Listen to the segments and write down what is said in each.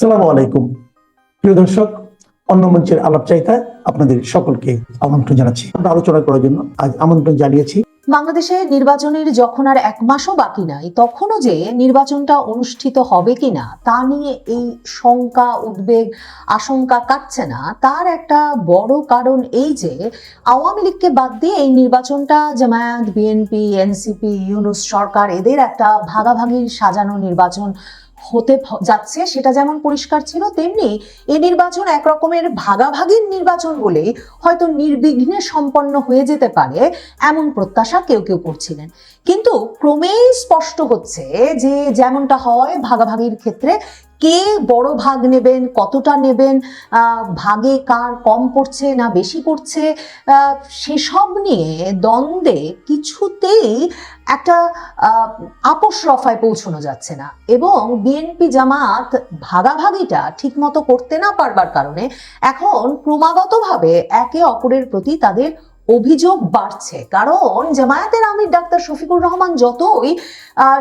আসসালামু আলাইকুম। প্রিয় দর্শক, অন্য মঞ্চের আলাপ চাইতায় আপনাদের সকলকে আমন্ত্রণ জানাচ্ছি। আমরা আলোচনা করার জন্য আজ আমন্ত্রণ জানিয়েছি। বাংলাদেশে নির্বাচনের যখন আর এক মাসও বাকি নাই, তখনও যে নির্বাচনটা অনুষ্ঠিত হবে কিনা, তা নিয়ে এই শঙ্কা, উদ্বেগ, আশঙ্কা কাটছে না। তার একটা বড় কারণ এই যে, আওয়ামী লীগকে বাদ দিয়ে এই নির্বাচনটা জামায়াত, বিএনপি, এনসিপি, ইউনুস সরকার, এদের একটা ভাগাভাগির সাজানো নির্বাচন হতে যাচ্ছে, সেটা যেমন পরিষ্কার ছিল, তেমনি এই নির্বাচন এক রকমের ভাগাভাগির নির্বাচন বলেই হয়তো নির্বিঘ্নে সম্পন্ন হয়ে যেতে পারে এমন প্রত্যাশা কেউ কেউ করছিলেন। কিন্তু ক্রমেই স্পষ্ট হচ্ছে যে যেমনটা হয়, ভাগাভাগির ক্ষেত্রে কে বড় ভাগ নেবেন? কতটা নেবেন? ভাগে কার কম পড়ছে না বেশি পড়ছে? সেসব নিয়ে দ্বন্দ্বে কিছুতেই একটা আপোষ রফায় পৌঁছানো যাচ্ছে না। এবং বিএনপি জামাত ভাগাভাগিটা ঠিকমতো করতে না পারবার কারণে এখন ক্রমাগতভাবে একে অপরের প্রতি তাদের অভিযোগ বাড়ছে। কারণ জামায়াতের আমির ডাক্তার শফিকুর রহমান যতই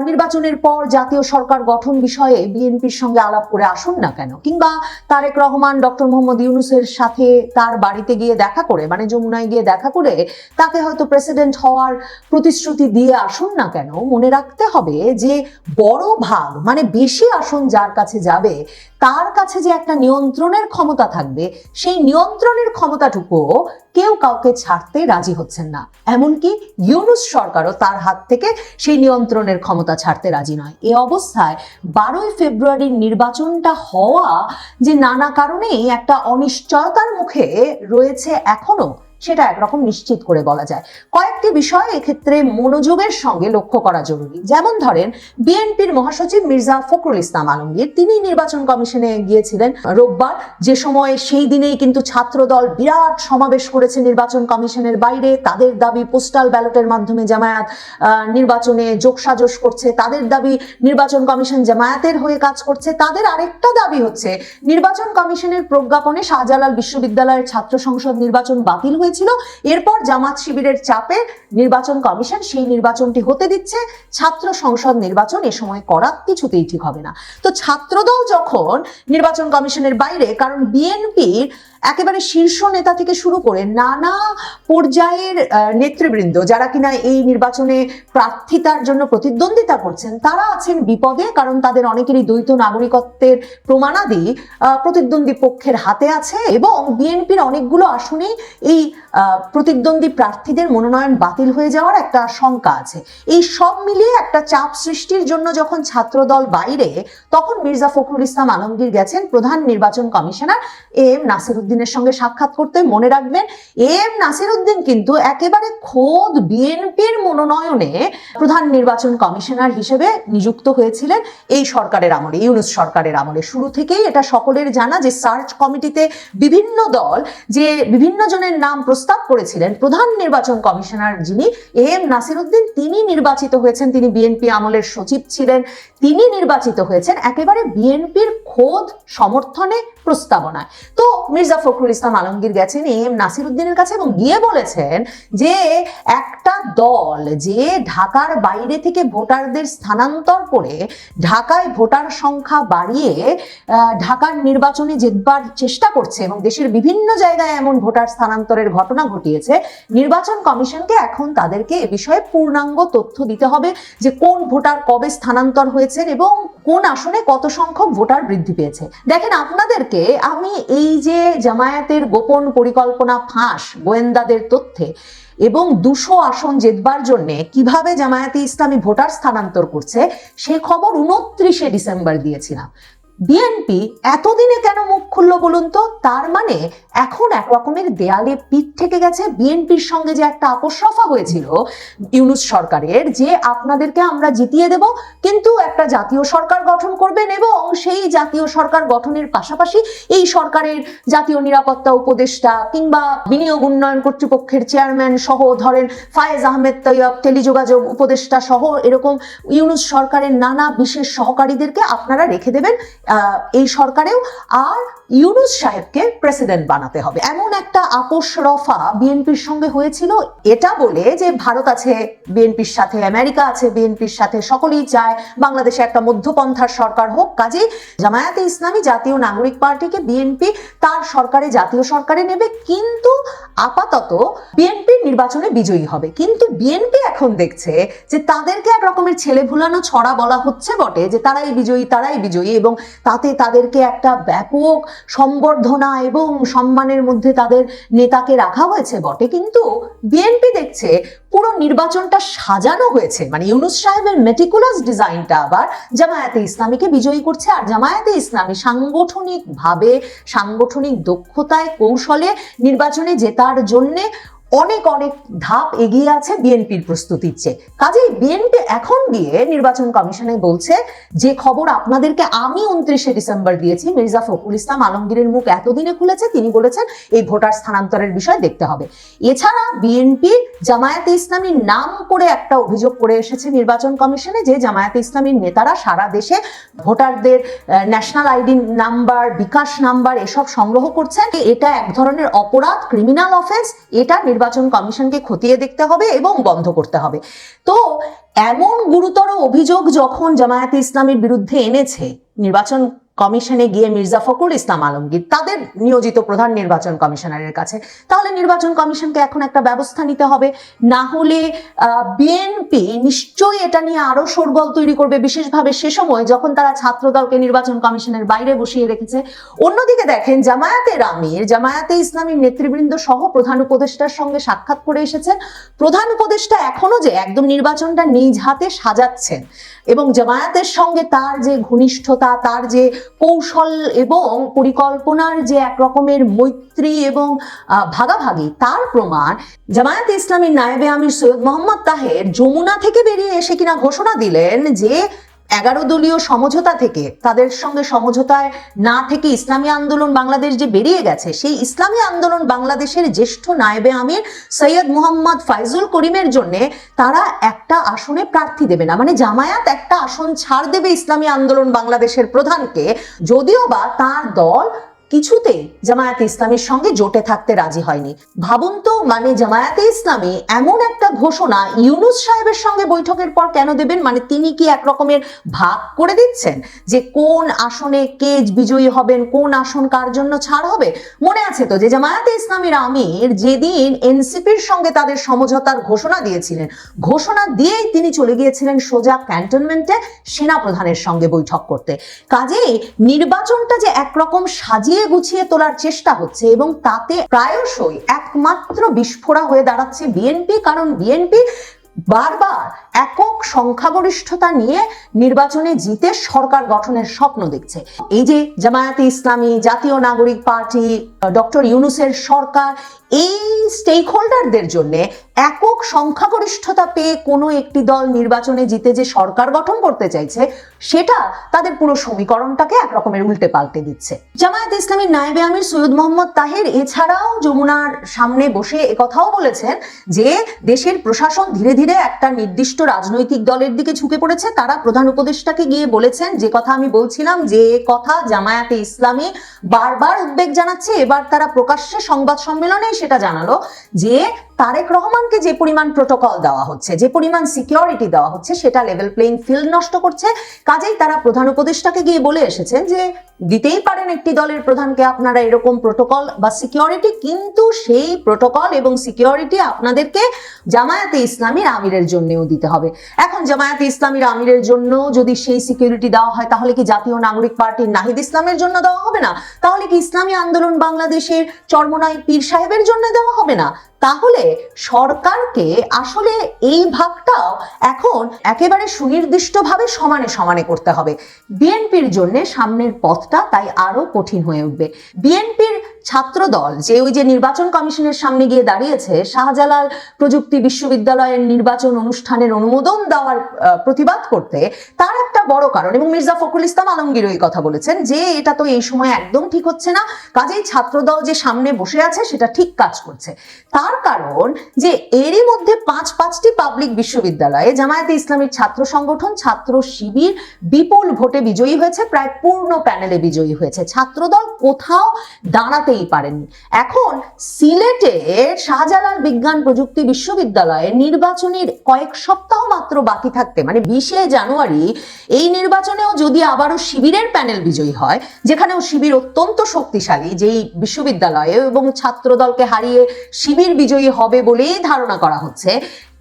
নির্বাচনের পর জাতীয় সরকার গঠন বিষয়ে বিএনপির সঙ্গে আলাপ করে আসুন না কেন, কিংবা তারেক রহমান, ডক্টর মোহাম্মদ ইউনুসের সাথে তার বাড়িতে গিয়ে দেখা করে মানে যমুনায় গিয়ে দেখা করে তাকে হয়তো প্রেসিডেন্ট হওয়ার প্রতিশ্রুতি দিয়ে আসুন না কেন, মনে রাখতে হবে যে বড় ভাগ মানে বেশি আসন যার কাছে যাবে তার কাছে যে একটা নিয়ন্ত্রণের ক্ষমতা থাকবে, সেই নিয়ন্ত্রণের ক্ষমতাটুকুও কেউ কাউকে ছাড়তে রাজি হচ্ছেন না। এমনকি ইউনুস সরকারও তার হাত থেকে সেই নিয়ন্ত্রণের ক্ষমতা ছাড়তে রাজি নয়। এ অবস্থায় বারোই ফেব্রুয়ারির নির্বাচনটা হওয়া যে নানা কারণেই একটা অনিশ্চয়তার মুখে রয়েছে এখনও সেটা একরকম নিশ্চিত করে বলা যায়। কয়েকটি বিষয় এক্ষেত্রে মনোযোগের সঙ্গে লক্ষ্য করা জরুরি। যেমন ধরেন, বিএনপির মহাসচিব মির্জা ফখরুল ইসলাম আলমগীর, তিনি নির্বাচন কমিশনে গিয়েছিলেন রোববার। যে সময় সেই দিনেই কিন্তু ছাত্রদল বিরাট সমাবেশ করেছে নির্বাচন কমিশনের বাইরে। তাদের দাবি, পোস্টাল ব্যালটের মাধ্যমে জামায়াত নির্বাচনে যোগসাজশ করছে। তাদের দাবি, নির্বাচন কমিশন জামায়াতের হয়ে কাজ করছে। তাদের আরেকটা দাবি হচ্ছে, নির্বাচন কমিশনের প্রজ্ঞাপনে শাহজালাল বিশ্ববিদ্যালয়ের ছাত্র সংসদ নির্বাচন বাতিল হয়েছিল। এরপর জামাত শিবিরের চাপে নির্বাচন কমিশন সেই নির্বাচনটি হতে দিচ্ছে। ছাত্র সংসদ নির্বাচন এ সময় করা কিছুতেই ঠিক হবে না। তো ছাত্রদল যখন নির্বাচন কমিশনের বাইরে, কারণ বিএনপির একেবারে শীর্ষ নেতা থেকে শুরু করে নানা পর্যায়ের নেতৃবৃন্দ, যারা কিনা এই নির্বাচনে প্রার্থিতার জন্য প্রতিদ্বন্দ্বিতা করছেন, তারা আছেন বিপদে, কারণ তাদের অনেকেরই দ্বৈত নাগরিকত্বের প্রমাণাদি প্রতিদ্বন্দ্বী পক্ষের হাতে আছে এবং বিএনপির অনেকগুলো আসনেই এই প্রতিদ্বন্দ্বী প্রার্থীদের মনোনয়ন বাতিল হয়ে যাওয়ার একটা শঙ্কা আছে। এই সব মিলিয়ে একটা চাপ সৃষ্টির জন্য যখন ছাত্রদল বাইরে, তখন মির্জা ফখরুল ইসলাম আলমগীর গেছেন প্রধান নির্বাচন কমিশনার এ এম নাসিরুদ্দিনের সঙ্গে সাক্ষাৎ করতে। মনে রাখবেন এ এম নাসিরুদ্দিন কিন্তু একেবারে খোদ বিএনপির মনোনয়নে প্রধান নির্বাচন কমিশনার হিসেবে নিযুক্ত হয়েছিলেন এই সরকারের আমলে, ইউনুস সরকারের আমলে। শুরু থেকেই এটা সকলের জানা যে সার্চ কমিটিতে বিভিন্ন দল, যে বিভিন্ন জনের নাম প্রস্তাব করেছিলেন প্রধান নির্বাচন কমিশনার যিনি এ এম নাসিরুদ্দিন। তিনি নির্বাচিত হয়েছেন, তিনি বিএনপি আমলের সচিব ছিলেন। তিনি নির্বাচিত হয়েছেন একেবারে বিএনপির খোদ সমর্থনে প্রস্তাবনায়। তো মির্জা ফখরুল ইসলাম আলমগীর গেছেন এ এম নাসিরুদ্দিনের কাছে এবং গিয়ে বলেছেন যে একটা দল যে ঢাকার বাইরে থেকে ভোটারদের স্থানান্তর করে ঢাকায় ভোটার সংখ্যা বাড়িয়ে ঢাকার নির্বাচনে জেতবার চেষ্টা করছে এবং দেশের বিভিন্ন জায়গায় এমন ভোটার স্থানান্তরের ঘটনা ঘটিয়েছে। নির্বাচন কমিশনকে এখন তাদেরকে এ বিষয়ে পূর্ণাঙ্গ তথ্য দিতে হবে যে কোন ভোটার কবে স্থানান্তর হয়েছেন এবং কোন আসনে কত সংখ্যক ভোটার বৃদ্ধি পেয়েছে। দেখেন, আপনাদেরকে আমি এই যে জামায়াতের গোপন পরিকল্পনা ফাঁস, গোয়েন্দাদের তথ্যে এবং দুশো আসন জেতবার জন্য কীভাবে জামায়াতে ইসলামী ভোটার স্থানান্তর করছে, সে খবর উনত্রিশে ডিসেম্বর দিয়েছিলাম। বিএনপি এতদিনে কেন মুখ খুললো বলুন তো? তার মানে এখন এক রকমের দেয়ালে পিঠ থেকে গেছে বিএনপির সঙ্গে যে একটা আপোষরফা হয়েছিল ইউনুস সরকারের, যে আপনাদেরকে আমরা জিতিয়ে দেব, কিন্তু একটা জাতীয় সরকার গঠন করবেন এবং সেই জাতীয় সরকার গঠনের পাশাপাশি এই সরকারের জাতীয় নিরাপত্তা উপদেষ্টা কিংবা বিনিয়োগ উন্নয়ন কর্তৃপক্ষের চেয়ারম্যান সহ ধরেন ফায়েজ আহমেদ তৈয়ব, টেলিযোগাযোগ উপদেষ্টা সহ এরকম ইউনুস সরকারের নানা বিশেষ সহকারীদেরকে আপনারা রেখে দেবেন। এই সরকারেও আর ইউনুস সাহেবকে প্রেসিডেন্ট বানাতে হবে। এমন একটা আপোষ রফা বিএনপির সঙ্গে হয়েছিল, এটা বলে যে ভারত আছে, বিএনপির সাথে আমেরিকা আছে, বিএনপির সাথে সকলেই চায় বাংলাদেশে একটা মধ্যপন্থার সরকার হোক। কাজেই জামায়াতে ইসলামী জাতীয় নাগরিক পার্টিকে বিএনপি তার সরকারে, জাতীয় সরকারে নেবে, কিন্তু আপাতত বিএনপি নির্বাচনে বিজয়ী হবে। কিন্তু বিএনপি এখন দেখছে যে তাদেরকে এক রকমের ছেলে ভুলানো ছড়া বলা হচ্ছে বটে, যে তারাই বিজয়ী তারাই বিজয়ী এবং তাতে তাদেরকে একটা ব্যাপক সম্বর্ধনা এবং সম্মানের মধ্যে তাদের নেতাকে রাখা হয়েছে বটে। কিন্তু বিএনপি দেখছে পুরো নির্বাচনটা সাজানো হয়েছে। মানে ইউনুস সাহেবের মেটিকুলাস ডিজাইনটা আবার জামায়াতে ইসলামীকে বিজয়ী করছে আর জামায়াতে ইসলামী সাংগঠনিক ভাবে সাংগঠনিক দক্ষতায়, কৌশলে নির্বাচনে জেতার জন্যে অনেক অনেক ধাপ এগিয়ে আছে বিএনপির প্রস্তুতির চেয়ে। কাজেই বিএনপি এখন গিয়ে নির্বাচন কমিশনে বলছে, যে খবর আপনাদেরকে আমি উনত্রিশে ডিসেম্বর দিয়েছি, মির্জা ফখরুল ইসলাম আলমগীরের মুখ এতদিনে খুলেছে, তিনি বলেছেন এই ভোটার স্থানান্তরের বিষয় দেখতে হবে। এছাড়া বিএনপি জামায়াতে ইসলামীর নাম করে একটা অভিযোগ করে এসেছে নির্বাচন কমিশনে, যে জামায়াতে ইসলামীর নেতারা সারা দেশে ভোটারদের national ID number bKash number এসব সংগ্রহ করছেন। এটা এক ধরনের অপরাধ ক্রিমিনাল অফেন্স এটা নির্বাচন কমিশনকে খতিয়ে দেখতে হবে এবং বন্ধ করতে হবে। তো এমন গুরুতর অভিযোগ যখন জামায়াতে ইসলামের বিরুদ্ধে এনেছে, নির্বাচন কমিশনে গিয়ে মির্জা ফখরুল ইসলাম আলমগীর, তাদের নিয়োজিত প্রধান নির্বাচন কমিশনারের কাছে। তাহলে নির্বাচন কমিশনকে এখন একটা ব্যবস্থা নিতে হবে। না হলে বিএনপি নিশ্চয়ই এটা নিয়ে আরও শোরগোল তৈরি করবে, বিশেষভাবে সে সময় যখন তারা ছাত্রদলকে নির্বাচন কমিশনের বাইরে বসিয়ে রেখেছে। অন্যদিকে দেখেন জামায়াতের আমির জামায়াতে ইসলামীর নেতৃবৃন্দ সহ প্রধান উপদেষ্টার সঙ্গে সাক্ষাৎ করে এসেছেন। প্রধান উপদেষ্টা এখনও যে একদম নির্বাচনটা নিজ হাতে সাজাচ্ছেন এবং জামায়াতের সঙ্গে তার যে ঘনিষ্ঠতা, তার যে কৌশল এবং পরিকল্পনার যে এক রকমের মৈত্রী এবং ভাগাভাগি, তার প্রমাণ জামায়াতে ইসলামের নায়েবে আমির সৈয়দ মোহাম্মদ তাহের যমুনা থেকে বেরিয়ে এসে কিনা ঘোষণা দিলেন যে এগারো দলীয় সমঝোতা থেকে, তাদের সঙ্গে সমঝোতায় না থেকে ইসলামী আন্দোলন বাংলাদেশ যে বেরিয়ে গেছে, সেই ইসলামী আন্দোলন বাংলাদেশের জ্যেষ্ঠ নায়েবে আমির সৈয়দ মোহাম্মদ ফাইজুল করিমের জন্য তারা একটা আসনে প্রার্থী দেবে না। মানে জামায়াত একটা আসন ছাড় দেবে ইসলামী আন্দোলন বাংলাদেশের প্রধানকে, যদিও বা তার দল কিছুতেই জামায়াতে ইসলামের সঙ্গে জোটে থাকতে রাজি হয়নি। ভাবুন তো মানে জামায়াতে ইসলামী এমন একটা ঘোষণা ইউনুস সাহেবের সঙ্গে বৈঠকের পর কেন দেবেন? মানে তিনি কি এক রকমের ভাগ করে দিচ্ছেন? যে কোন আসনে কে বিজয়ী হবেন, কোন আসন কার জন্য ছাড় হবে? মনে আছে তো যে জামায়াতে ইসলামীর আমির যেদিন এনসিপির সঙ্গে তাদের সমঝোতার ঘোষণা দিয়েছিলেন, ঘোষণা দিয়েই তিনি চলে গিয়েছিলেন সোজা ক্যান্টনমেন্টে সেনা প্রধানের সঙ্গে বৈঠক করতে। কাজেই নির্বাচনটা যে একরকম সাজিয়ে গুছিয়ে তোলার চেষ্টা হচ্ছে এবং তাতে প্রায়শই একমাত্র বিস্ফোরা হয়ে দাঁড়াচ্ছে বিএনপি, কারণ বিএনপি বারবার একক সংখ্যাগরিষ্ঠতা নিয়ে নির্বাচনে জিতে সরকার গঠনের স্বপ্ন দেখছে। এই যে জামায়াতে ইসলামী, জাতীয় নাগরিক পার্টি, ডক্টর ইউনুসের সরকার, এই স্টেক হোল্ডারদের জন্য একক সংখ্যাগরিষ্ঠতা পেয়ে কোনো একটি দল নির্বাচনে জিতে যে সরকার গঠন করতে চাইছে, সেটা তাদের পুরো সমীকরণটাকে একরকমের উল্টে পাল্টে দিচ্ছে। জামায়াত ইসলামীর নায়েবে আমির সৈয়দ মোহাম্মদ তাহের এছাড়াও যমুনার সামনে বসে একথাও বলেছেন যে, দেশের প্রশাসন ধীরে ধীরে একটা নির্দিষ্ট রাজনৈতিক দলের দিকে ঝুঁকে পড়েছে। তারা প্রধান উপদেষ্টাকে গিয়ে বলেছেন, যে কথা আমি বলছিলাম, যে কথা জামায়াতে ইসলামী বারবার উদ্বেগ জানাচ্ছে, এবার তারা প্রকাশ্যে সংবাদ সম্মেলনে সেটা জানালো যে তারেক রহমানকে যে পরিমাণ প্রোটোকল দেওয়া হচ্ছে, যে পরিমাণ সিকিউরিটি দেওয়া হচ্ছে, সেটা লেভেল প্লেইং ফিল্ড নষ্ট করছে। কাজেই তারা প্রধান উপদেষ্টাকে গিয়ে বলে এসেছেন যে, দিতেই পারেন একটি দলের প্রধানকে আপনারা এরকম প্রোটোকল বা সিকিউরিটি কিন্তু সেই প্রোটোকল এবং সিকিউরিটি আপনাদেরকে জামায়াতে ইসলামীর আমিরের জন্যও দিতে হবে। এখন জামায়াতে ইসলামীর আমিরের জন্য যদি সেই সিকিউরিটি দেওয়া হয়, তাহলে কি জাতীয় নাগরিক পার্টির নাহিদ ইসলামের জন্য দেওয়া হবে না? তাহলে কি ইসলামী আন্দোলন বাংলাদেশের চরমনাই পীর সাহেবের জন্য দেওয়া হবে না? তাহলে সরকারকে আসলে এই ভাগটাও এখন একেবারে সুনির্দিষ্টভাবে সমানে সমানে করতে হবে। বিএনপির জন্য সামনের পথটা তাই আরও কঠিন হয়ে উঠবে। বিএনপির ছাত্র দল যে ওই যে নির্বাচন কমিশনের সামনে গিয়ে দাঁড়িয়েছে, শাহজালাল প্রযুক্তি বিশ্ববিদ্যালয়ের নির্বাচন অনুষ্ঠানের অনুমোদন দেওয়ার প্রতিবাদ করতে, তার একটা বড় কারণ এবং মির্জা ফখরুল ইসলাম আলমগীর এই কথা বলেছেন যে এটা তো এই সময় একদম ঠিক হচ্ছে না। কাজেই ছাত্রদল যে সামনে বসে আছে সেটা ঠিক কাজ করছে। তার কারণ কারণ যে এরই মধ্যে পাঁচ পাঁচটি পাবলিক বিশ্ববিদ্যালয়ে জামায়াতে ইসলামীর ছাত্র সংগঠন, ছাত্র শিবির বিপুল ভোটে বিজয়ী হয়েছে, প্রায় পূর্ণ প্যানেলে বিজয়ী হয়েছে। ছাত্রদল কোথাও দাঁড়াতেই পারেনি। এখন সিলেটে শাহজালাল বিজ্ঞান প্রযুক্তি বিশ্ববিদ্যালয়ে নির্বাচনের কয়েক সপ্তাহ মাত্র বাকি থাকতে মানে বিশে জানুয়ারি, এই নির্বাচনেও যদি আবারও শিবিরের প্যানেল বিজয়ী হয়, যেখানেও শিবির অত্যন্ত শক্তিশালী, যেই বিশ্ববিদ্যালয়ে এবং ছাত্রদলকে হারিয়ে শিবির বিজয়ী হবে বলেই ধারণা করা হচ্ছে।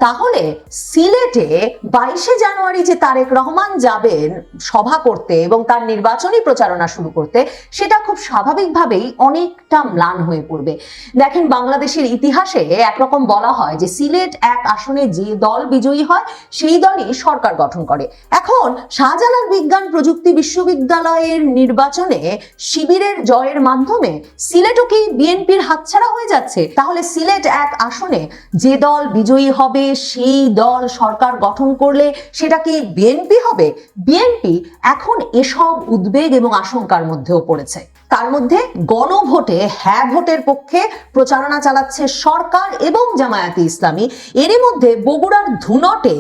তাহলে সিলেটে বাইশে জানুয়ারি যে তারেক রহমান যাবেন সভা করতে এবং তার নির্বাচনী প্রচারণা শুরু করতে, সেটা খুব স্বাভাবিকভাবেই অনেকটা ম্লান হয়ে পড়বে। দেখেন, বাংলাদেশের ইতিহাসে একরকম বলা হয় যে সিলেট এক আসনে যে দল বিজয়ী হয়, সেই দলই সরকার গঠন করে। এখন শাহজালাল বিজ্ঞান প্রযুক্তি বিশ্ববিদ্যালয়ের নির্বাচনে শিবিরের জয়ের মাধ্যমে সিলেটও কি বিএনপির হাতছাড়া হয়ে যাচ্ছে? তাহলে সিলেট এক আসনে যে দল বিজয়ী হবে সেই দল সরকার গঠন করলে সেটা কি বিএনপি হবে? বিএনপি এখন এসব উদ্বেগ এবং আশঙ্কার মধ্যেও পড়েছে। তার মধ্যে গণভোটে হ্যাঁ ভোটের পক্ষে প্রচারণা চালাচ্ছে সরকার এবং জামায়াতে ইসলামী। এরই মধ্যে বগুড়ার ধুনটে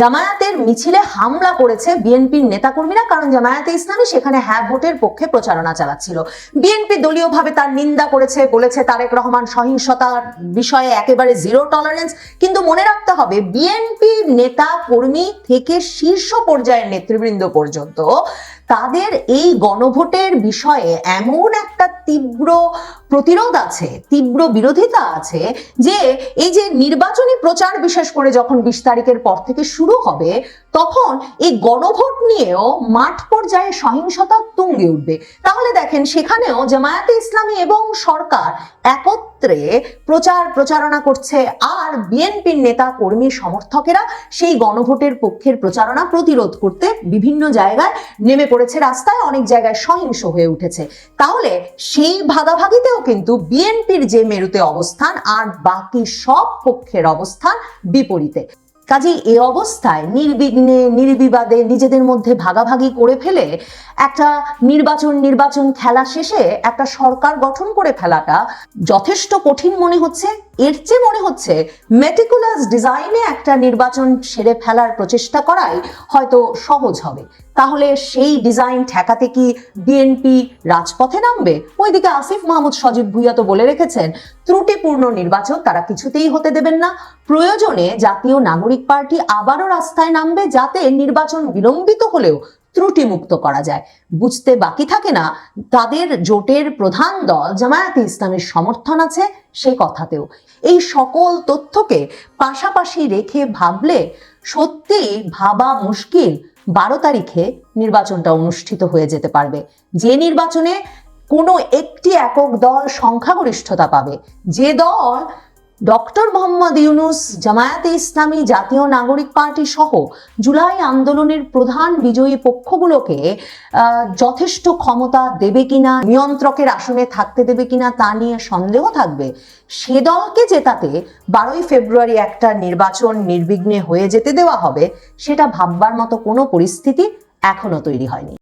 জামায়াতের মিছিলে হামলা করেছে বিএনপির নেতাকর্মীরা, কারণ জামায়াতে ইসলামী সেখানে হ্যাঁ ভোটের পক্ষে প্রচারণা চালাচ্ছিল। বিএনপি দলীয়ভাবে তার নিন্দা করেছে, বলেছে তারেক রহমান সহিংসতার বিষয়ে একেবারে জিরো টলারেন্স। কিন্তু মনে রাখতে হবে বিএনপি নেতা কর্মী থেকে শীর্ষ পর্যায়ের নেতৃবৃন্দ পর্যন্ত তাদের এই গণভোটের বিষয়ে এমন একটা তীব্র প্রতিরোধ আছে, তীব্র বিরোধিতা আছে যে এই যে নির্বাচনী প্রচার বিশেষ করে যখন বিশ তারিখের পর থেকে শুরু হবে তখন এই গণভোট নিয়েও মাঠ পর্যায়ে সহিংসতা তুঙ্গে উঠবে। তাহলে দেখেন সেখানেও জামায়াতে ইসলামী এবং সরকার একত্রে প্রচার প্রচারণা করছে, আর বিএনপির নেতা কর্মী সমর্থকেরা সেই গণভোটের পক্ষের প্রচারণা প্রতিরোধ করতে বিভিন্ন জায়গায় নেমে পড়েছে, রাস্তায় অনেক জায়গায় সহিংস হয়ে উঠেছে। তাহলে সেই ভাগাভাগিতেও কিন্তু বিএনপির যে মেরুতে অবস্থান, আর বাকি সব পক্ষের অবস্থান বিপরীতে। কাজে এ অবস্থায় নির্বিঘ্নে নির্বিবাদে নিজেদের মধ্যে ভাগাভাগি করে ফেলে একটা নির্বাচন নির্বাচন খেলা শেষে একটা সরকার গঠন করে ফেলাটা যথেষ্ট কঠিন মনে হচ্ছে। এর চেয়ে মনে হচ্ছে মেটিকুলাস ডিজাইনে একটা নির্বাচন সেরে ফেলার প্রচেষ্টা করাই হয়তো সহজ হবে। তাহলে সেই ডিজাইন ঠেকাতে কি বিএনপি রাজপথে নামবে? ওইদিকে আসিফ মাহমুদ সজীব ভুইয়া তো বলে রেখেছেন, ত্রুটিপূর্ণ নির্বাচন তারা কিছুতেই হতে দেবেন না। প্রয়োজনে জাতীয় নাগরিক পার্টি আবারও রাস্তায় নামবে যাতে নির্বাচন বিলম্বিত হলেও ত্রুটিমুক্ত করা যায়। বুঝতে বাকি থাকে না, তাদের জোটের প্রধান দল জামায়াতে ইসলামের সমর্থন আছে সে কথাতেও। এই সকল তথ্যকে পাশাপাশি রেখে ভাবলে সত্যি ভাবা মুশকিল বারো তারিখে নির্বাচনটা অনুষ্ঠিত হয়ে যেতে পারবে। যে নির্বাচনে কোনো একটি একক দল সংখ্যাগরিষ্ঠতা পাবে। যে দল ডক্টর মোহাম্মদ ইউনুস, জামায়াতে ইসলামী জাতীয় নাগরিক পার্টি সহ জুলাই আন্দোলনের প্রধান বিজয়ী পক্ষগুলোকে যথেষ্ট ক্ষমতা দেবে কিনা, নিয়ন্ত্রকের আসনে থাকতে দেবে কিনা তা নিয়ে সন্দেহ থাকবে। সে দলকে জেতাতে বারোই ফেব্রুয়ারি একটা নির্বাচন নির্বিঘ্নে হয়ে যেতে দেওয়া হবে, সেটা ভাববার মতো কোনো পরিস্থিতি এখনও তৈরি হয়নি।